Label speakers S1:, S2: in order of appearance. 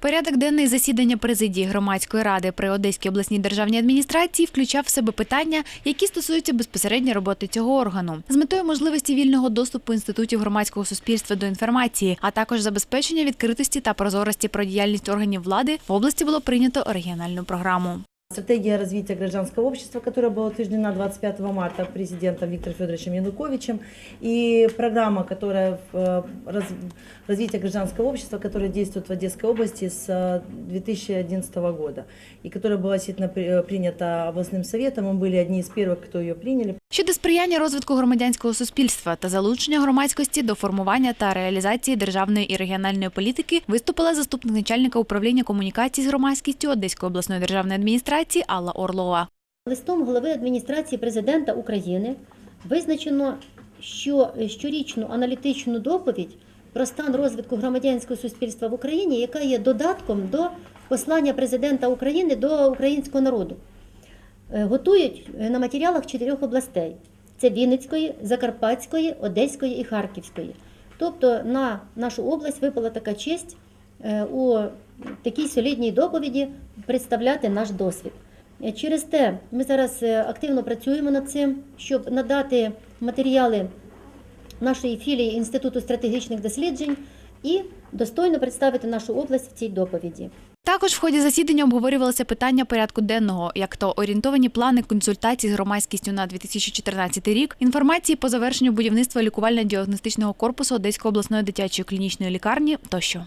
S1: Порядок денний засідання президії громадської ради при Одеській обласній державній адміністрації включав в себе питання, які стосуються безпосередньо роботи цього органу, з метою можливості вільного доступу інститутів громадського суспільства до інформації, а також забезпечення відкритості та прозорості про діяльність органів влади в області було прийнято регіональну програму.
S2: Стратегия развития гражданского общества, которая была утверждена 25 марта президентом Виктором Федоровичем Януковичем, и программа, которая в, э, раз- развитие гражданского общества, которая действует в Одесской области с э, 2011 года, и которая была действительно при- э, принята областным советом. Мы были одни из первых, кто ее приняли.
S1: Щодо сприяння розвитку громадянського суспільства та залучення громадськості до формування та реалізації державної і регіональної політики виступила заступник начальника управління комунікацій з громадськістю Одеської обласної державної адміністрації Алла Орлова.
S3: Листом голови адміністрації президента України визначено, що щорічну аналітичну доповідь про стан розвитку громадянського суспільства в Україні, яка є додатком до послання президента України до українського народу, Е, готують е, на матеріалах чотирьох областей: це Вінницької, Закарпатської, Одеської і Харківської. Тобто на нашу область випала така честь е, у такій солідній доповіді представляти наш досвід. Е, Через те ми зараз е, активно працюємо над цим, щоб надати матеріали нашої філії Інституту стратегічних досліджень і достойно представити нашу область в цій доповіді.
S1: Також в ході засідання обговорювалося питання порядку денного, як то орієнтовані плани консультацій з громадськістю на 2014 рік, інформації по завершенню будівництва лікувально-діагностичного корпусу Одеської обласної дитячої клінічної лікарні тощо.